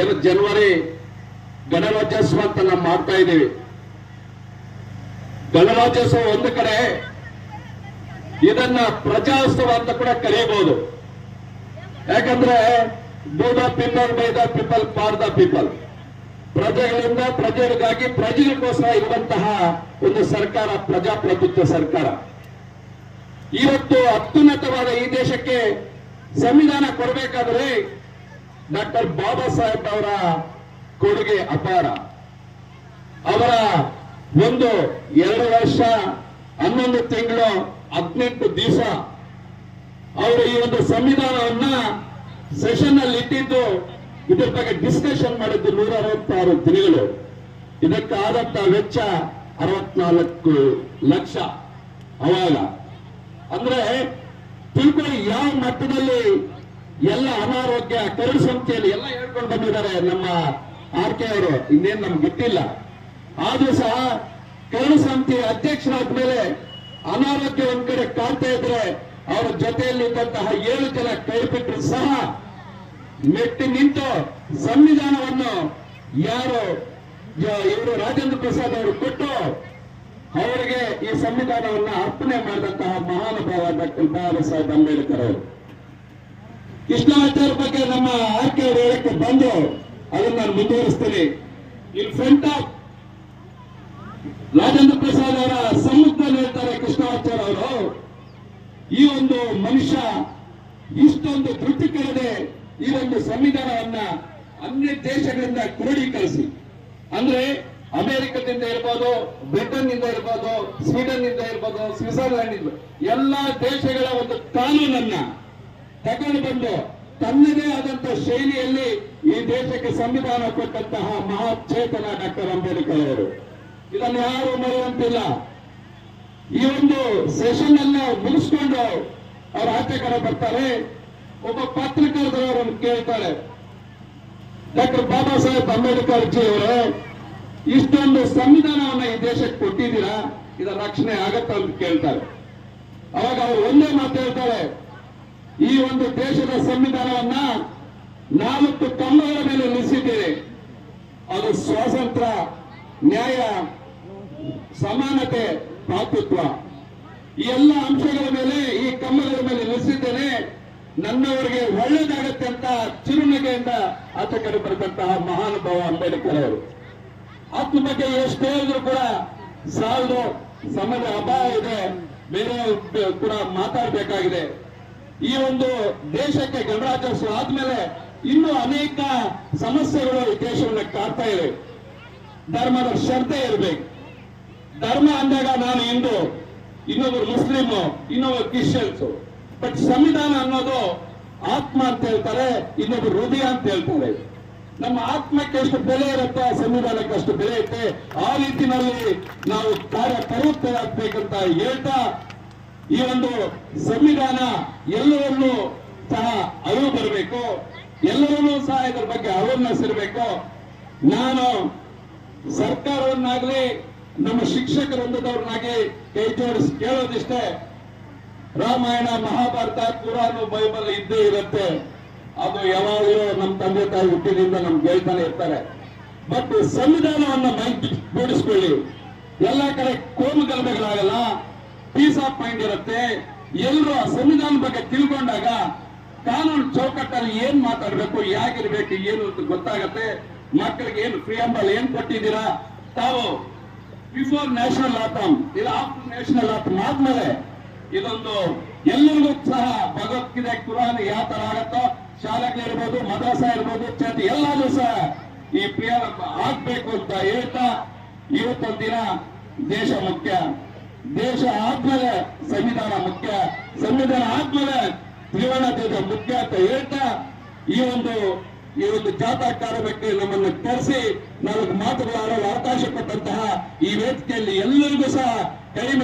ಏನು ಜನವರಿ ಗಣರಾಜ್ಯೋತ್ಸವ ಅಂತ ನಾವು ಮಾಡ್ತಾ ಇದ್ದೀವಿ. ಗಣರಾಜ್ಯೋತ್ಸವ ಒಂದು ಕಡೆ, ಇದನ್ನ ಪ್ರಜಾೋತ್ಸವ ಅಂತ ಕೂಡ ಕರೆಯಬಹುದು ಯಾಕಂದ್ರೆ do the people by the people for the people. ಪ್ರಜೆಗಳಿಂದ ಪ್ರಜೆಗಳಿಗಾಗಿ ಪ್ರಜೆಗಳಿಗೋಸ್ಕರ ಇರುವಂತಹ ಒಂದು ಸರ್ಕಾರ, ಪ್ರಜಾಪ್ರಭುತ್ವ ಸರ್ಕಾರ. ಇವತ್ತು ಅತ್ಯುನ್ನತವಾದ ಈ ದೇಶಕ್ಕೆ ಸಂವಿಧಾನ ಕೊಡಬೇಕಾದ್ರೆ ಡಾಕ್ಟರ್ ಬಾಬಾ ಸಾಹೇಬ್ ಅವರ ಕೊಡುಗೆ ಅಪಾರ. ಅವರ ಒಂದು ಎರಡು ವರ್ಷ, ಹನ್ನೊಂದು ತಿಂಗಳು, ಹದಿನೆಂಟು ದಿವಸ ಅವರು ಈ ಒಂದು ಸಂವಿಧಾನವನ್ನ ಸೆಷನ್ ಅಲ್ಲಿ ಇಟ್ಟಿದ್ದು, ಇದ್ರ ಬಗ್ಗೆ ಡಿಸ್ಕಷನ್ ಮಾಡಿದ್ದು ನೂರ ಅರವತ್ತಾರು ದಿನಗಳು. ಇದಕ್ಕಾದಂತ ವೆಚ್ಚ ಅರವತ್ನಾಲ್ಕು ಲಕ್ಷ ಅವಾಗ. ಅಂದ್ರೆ ತಿಳ್ಕೊಳ್ಳಿ, ಯಾವ ಮಟ್ಟದಲ್ಲಿ ಎಲ್ಲ ಅನಾರೋಗ್ಯ ಕರಡು ಸಂಖ್ಯೆಯಲ್ಲಿ ಎಲ್ಲ ಹೇಳ್ಕೊಂಡು ಬಂದಿದ್ದಾರೆ ನಮ್ಮ ಆರ್ ಕೆ ಅವರು. ಇನ್ನೇನು ನಮ್ಗೆ ಗೊತ್ತಿಲ್ಲ. ಆದ್ರೂ ಸಹ ಕರಡು ಅಧ್ಯಕ್ಷರಾದ ಮೇಲೆ ಅನಾರೋಗ್ಯ ಒಂದ್ ಕಡೆ ಕಾಡ್ತಾ ಇದ್ರೆ ಅವರ ಜೊತೆಯಲ್ಲಿ ಇದ್ದಂತಹ ಏಳು ಜನ ಕೈಬಿಟ್ಟರು ಸಹ ಮೆಟ್ಟಿ ನಿಂತು ಸಂವಿಧಾನವನ್ನು ಯಾರು ಇವರು ರಾಜೇಂದ್ರ ಪ್ರಸಾದ್ ಅವರು ಕೊಟ್ಟು ಅವರಿಗೆ ಈ ಸಂವಿಧಾನವನ್ನ ಅರ್ಪಣೆ ಮಾಡಿದಂತಹ ಮಹಾನುಭಾವ ಡಾಕ್ಟರ್ ಬಾಬಾ ಸಾಹೇಬ್ ಅಂಬೇಡ್ಕರ್ ಅವರು. ಕೃಷ್ಣಾಚಾರ್ಯ ಬಗ್ಗೆ ನಮ್ಮ ಆಯ್ಕೆ ಹೇಳಕ್ಕೆ ಬಂದು ಅದನ್ನ ನಾನು ಮುಂದುವರಿಸ್ತೇನೆ. In front of Rajendra Prasad ಅವರ ಸಮ್ಮುಖದಲ್ಲಿ ಹೇಳ್ತಾರೆ ಕೃಷ್ಣಾಚಾರ್ಯ ಅವರು, ಈ ಒಂದು ಮನುಷ್ಯ ಇಷ್ಟೊಂದು ಧೃತಿಕೆಡದೆ ಈ ಒಂದು ಸಂವಿಧಾನವನ್ನ ಅನ್ಯ ದೇಶಗಳಿಂದ ಕ್ರೋಢೀಕರಿಸಿ. ಅಂದ್ರೆ ಅಮೆರಿಕದಿಂದ ಇರ್ಬೋದು ಬ್ರಿಟನ್ ಇಂದ ಇರ್ಬೋದು ಸ್ವೀಡನ್ ಇಂದ ಇರ್ಬೋದು ಸ್ವಿಟ್ಜರ್ಲ್ಯಾಂಡ್ ಇಂದ ಎಲ್ಲಾ ದೇಶಗಳ ಒಂದು ಕಾನೂನನ್ನ ತಗೊಂಡು ಬಂದು ತನ್ನದೇ ಆದಂತ ಶೈಲಿಯಲ್ಲಿ ಈ ದೇಶಕ್ಕೆ ಸಂವಿಧಾನ ಕೊಟ್ಟಂತಹ ಮಹಾಚೇತನ ಡಾಕ್ಟರ್ ಅಂಬೇಡ್ಕರ್ ಅವರು. ಇದನ್ನು ಯಾರು ಮರೆಯುವಂತಿಲ್ಲ. ಈ ಒಂದು ಸೆಷನ್ ಅನ್ನ ಮುಗಿಸ್ಕೊಂಡು ಅವ್ರ ಆಚೆ ಕಡೆ ಬರ್ತಾರೆ. ಒಬ್ಬ ಪತ್ರಕರ್ತರವರನ್ನು ಕೇಳ್ತಾರೆ. ಡಾಕ್ಟರ್ ಬಾಬಾ ಸಾಹೇಬ್ ಅಂಬೇಡ್ಕರ್ ಜಿ ಅವರು, ಇಷ್ಟೊಂದು ಸಂವಿಧಾನವನ್ನ ಈ ದೇಶಕ್ಕೆ ಕೊಟ್ಟಿದ್ದೀರಾ? ಇದರ ರಕ್ಷಣೆ ಆಗತ್ತ ಅಂತ ಕೇಳ್ತಾರೆ. ಅವಾಗ ಅವರು ಒಂದೇ ಮಾತು ಹೇಳ್ತಾರೆ. ಈ ಒಂದು ದೇಶದ ಸಂವಿಧಾನವನ್ನ ನಾಲ್ಕು ಕಂಬಗಳ ಮೇಲೆ ನಿಲ್ಲಿಸಿದ್ದೇವೆ. ಅದು ಸ್ವಾತಂತ್ರ್ಯ, ನ್ಯಾಯ, ಸಮಾನತೆ, ಭಾತೃತ್ವ. ಈ ಎಲ್ಲ ಅಂಶಗಳ ಮೇಲೆ, ಈ ಕಂಬಗಳ ಮೇಲೆ ನಿಲ್ಲಿಸಿದ್ದೇನೆ. ನನ್ನವರಿಗೆ ಒಳ್ಳೇದಾಗತ್ತೆ ಅಂತ ಚಿರುನಗೆಯಿಂದ ಆಚೆ ಕಡೆ ಬರೆದಂತಹ ಮಹಾನುಭಾವ ಅಂಬೇಡ್ಕರ್ ಅವರು. ಆತ್ಮ ಬಗ್ಗೆ ಎಷ್ಟು ಹೇಳಿದ್ರು ಕೂಡ ಸಾಲದು ಸಮಯದ ಅಭಾವ ಇದೆ. ಬೇರೆ ಕೂಡ ಮಾತಾಡಬೇಕಾಗಿದೆ. ಈ ಒಂದು ದೇಶಕ್ಕೆ ಗಣರಾಜ್ಯೋತ್ಸವ ಆದ್ಮೇಲೆ ಇನ್ನೂ ಅನೇಕ ಸಮಸ್ಯೆಗಳು ಈ ದೇಶವನ್ನು ಕಾಡ್ತಾ ಇವೆ. ಧರ್ಮದ ಶ್ರದ್ಧೆ ಇರಬೇಕು. ಧರ್ಮ ಅಂದಾಗ ನಾನು ಹಿಂದೂ, ಇನ್ನೊಬ್ರು ಮುಸ್ಲಿಂ ಇನ್ನೊಬ್ರು ಕ್ರಿಶ್ಚಿಯನ್ಸ್. ಬಟ್ ಸಂವಿಧಾನ ಅನ್ನೋದು ಆತ್ಮ ಅಂತ ಹೇಳ್ತಾರೆ, ಇನ್ನೊಬ್ರು ಹೃದಯ ಅಂತ ಹೇಳ್ತಾರೆ. ನಮ್ಮ ಆತ್ಮಕ್ಕೆ ಎಷ್ಟು ಬೆಲೆ ಇರುತ್ತೆ ಆ ಸಂವಿಧಾನಕ್ಕೆ ಅಷ್ಟು ಬೆಲೆ ಇರುತ್ತೆ, ಆ ರೀತಿನಲ್ಲಿ ನಾವು ಕಾರ್ಯ ಪ್ರವೃತ್ತರಾಗಬೇಕಂತ ಹೇಳ್ತಾ ಈ ಒಂದು ಸಂವಿಧಾನ ಎಲ್ಲರನ್ನೂ ಸಹ ಅರಿವು ಬರಬೇಕು. ಎಲ್ಲರನ್ನೂ ಸಹ ಇದರ ಬಗ್ಗೆ ಅವೇರ್ನೆಸ್ ಇರಬೇಕು. ನಾನು ಸರ್ಕಾರವನ್ನಾಗ್ಲಿ, ನಮ್ಮ ಶಿಕ್ಷಕ ವೃಂದದವ್ರನ್ನಾಗಿ ಕೈ ಜೋಡಿಸಿ ಕೇಳೋದಿಷ್ಟೇ. ರಾಮಾಯಣ, ಮಹಾಭಾರತ ಪುರಾಣ ಬೈಬಲ್ ಇದ್ದೇ ಇರುತ್ತೆ. ಅದು ಯಾವಾಗಲೂ ನಮ್ಮ ತಂದೆ ತಾಯಿ ಹುಟ್ಟಿನಿಂದ ನಮ್ಗೆ ಹೇಳ್ತಾನೆ ಇರ್ತಾರೆ. ಬಟ್ ಸಂವಿಧಾನವನ್ನ ಮೈ ಬಿಡಿಸ್ಕೊಳ್ಳಿ ಎಲ್ಲ ಕಡೆ ಕೋಮು ಗಲಭೆಗಳಾಗಲ್ಲ ಪೀಸ್ ಆಫ್ ಮೈಂಡ್ ಇರುತ್ತೆ. ಎಲ್ಲರೂ ಆ ಸಂವಿಧಾನ ಬಗ್ಗೆ ತಿಳ್ಕೊಂಡಾಗ ಕಾನೂನು ಚೌಕಟ್ಟಲ್ಲಿ ಏನ್ ಮಾತಾಡ್ಬೇಕು, ಹೇಗಿರ್ಬೇಕು, ಏನು ಅಂತ ಗೊತ್ತಾಗತ್ತೆ. ಮಕ್ಕಳಿಗೆ ಏನು ಪ್ರಿಯಂಬಲ್ ಏನ್ ಕೊಟ್ಟಿದ್ದೀರಾ? ತಾವು ಬಿಫೋರ್ ನ್ಯಾಷನಲ್ ಆಥಮ್ ಇಲ್ಲ ಆಫ್ಟರ್ ನ್ಯಾಷನಲ್ ಆಥಮ್ ಆದ್ಮೇಲೆ ಇದೊಂದು ಎಲ್ಲರಿಗೂ ಸಹ ಭಗವದ್ಗೀತೆ ಕುರಾನ್ ಯಾವ ತರ ಆಗತ್ತೋ ಶಾಲೆಗಳಿರ್ಬೋದು ಮದ್ರಸ ಇರ್ಬೋದು, ಚರ್ಚ್, ಎಲ್ಲಾದ್ರೂ ಸಹ ಈ ಪ್ರಿಯ ಆಗ್ಬೇಕು ಅಂತ ಹೇಳ್ತಾ ಇವತ್ತೊಂದಿನ ದಿನ ದೇಶ ಮುಖ್ಯ. ದೇಶ ಆದ್ಮೇಲೆ ಸಂವಿಧಾನ ಮುಖ್ಯ, ಸಂವಿಧಾನ ಆದ್ಮೇಲೆ ತ್ರಿವರ್ಣ ಧ್ವಜ ಮುಖ್ಯ ಅಂತ ಹೇಳ್ತಾ ಈ ಒಂದು ಈ ಒಂದು ಜಾಥಾ ಕಾರ್ಯಕ್ಕೆ ನಮ್ಮನ್ನು ಕರೆಸಿ ನಾಲ್ಕು ಮಾತುಗಳಾಡಲು ಅವಕಾಶ ಕೊಟ್ಟಂತಹ ಈ ವೇದಿಕೆಯಲ್ಲಿ ಎಲ್ಲರಿಗೂ ಸಹ ಕಡಿಮೆ